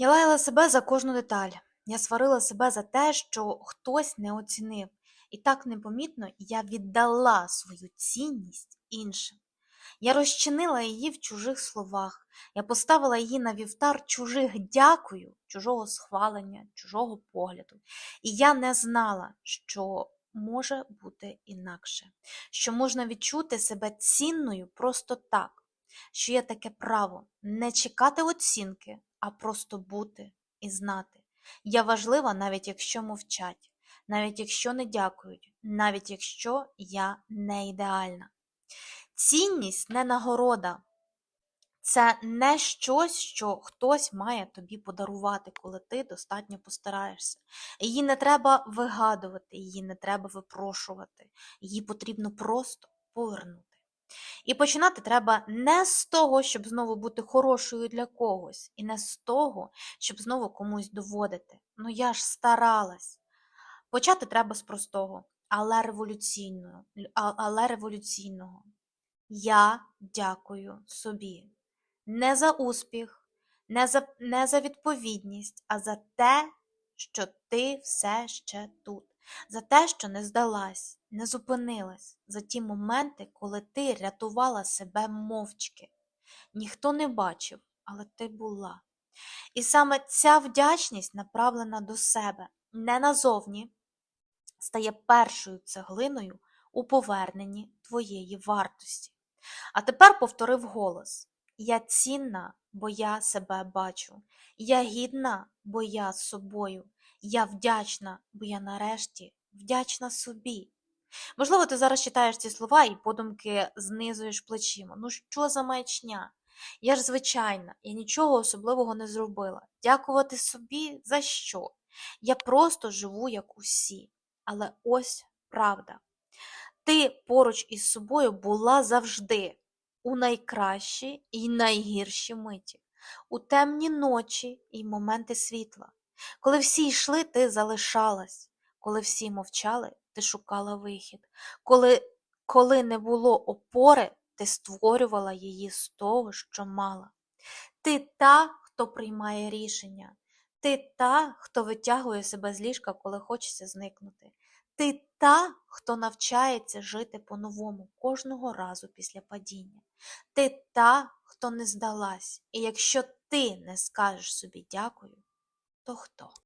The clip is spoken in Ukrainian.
Я лаяла себе за кожну деталь. Я сварила себе за те, що хтось не оцінив. І так непомітно я віддала свою цінність іншим. Я розчинила її в чужих словах. Я поставила її на вівтар чужих дякую, чужого схвалення, чужого погляду. І я не знала, що може бути інакше, що можна відчути себе цінною просто так, що є таке право не чекати оцінки, а просто бути і знати. Я важлива, навіть якщо мовчать, навіть якщо не дякують, навіть якщо я не ідеальна. Цінність не нагорода. Це не щось, що хтось має тобі подарувати, коли ти достатньо постараєшся. Її не треба вигадувати, її не треба випрошувати, її потрібно просто повернути. І починати треба не з того, щоб знову бути хорошою для когось, і не з того, щоб знову комусь доводити. Ну я ж старалась. Почати треба з простого, але революційного. Але революційного. Я дякую собі. Не за успіх, не за, не за відповідність, а за те, що ти все ще тут, за те, що не здалась, не зупинилась, за ті моменти, коли ти рятувала себе мовчки. Ніхто не бачив, але ти була. І саме ця вдячність, направлена до себе, не назовні, стає першою цеглиною у поверненні твоєї вартості. А тепер повторив голос: Я цінна, бо я себе бачу. Я гідна, бо я з собою. Я вдячна, бо я нарешті вдячна собі. Можливо, ти зараз читаєш ці слова і подумки знизуєш плечима. Ну що за маячня? Я ж звичайна, я нічого особливого не зробила. Дякувати собі за що? Я просто живу як усі. Але ось правда. Ти поруч із собою була завжди у найкращі і найгірші миті, у темні ночі і моменти світла. Коли всі йшли, ти залишалась, коли всі мовчали, ти шукала вихід. Коли, коли не було опори, ти створювала її з того, що мала. Ти та, хто приймає рішення, ти та, хто витягує себе з ліжка, коли хочеться зникнути. Ти та, хто навчається жити по-новому кожного разу після падіння. Ти та, хто не здалась. І якщо ти не скажеш собі дякую, то хто?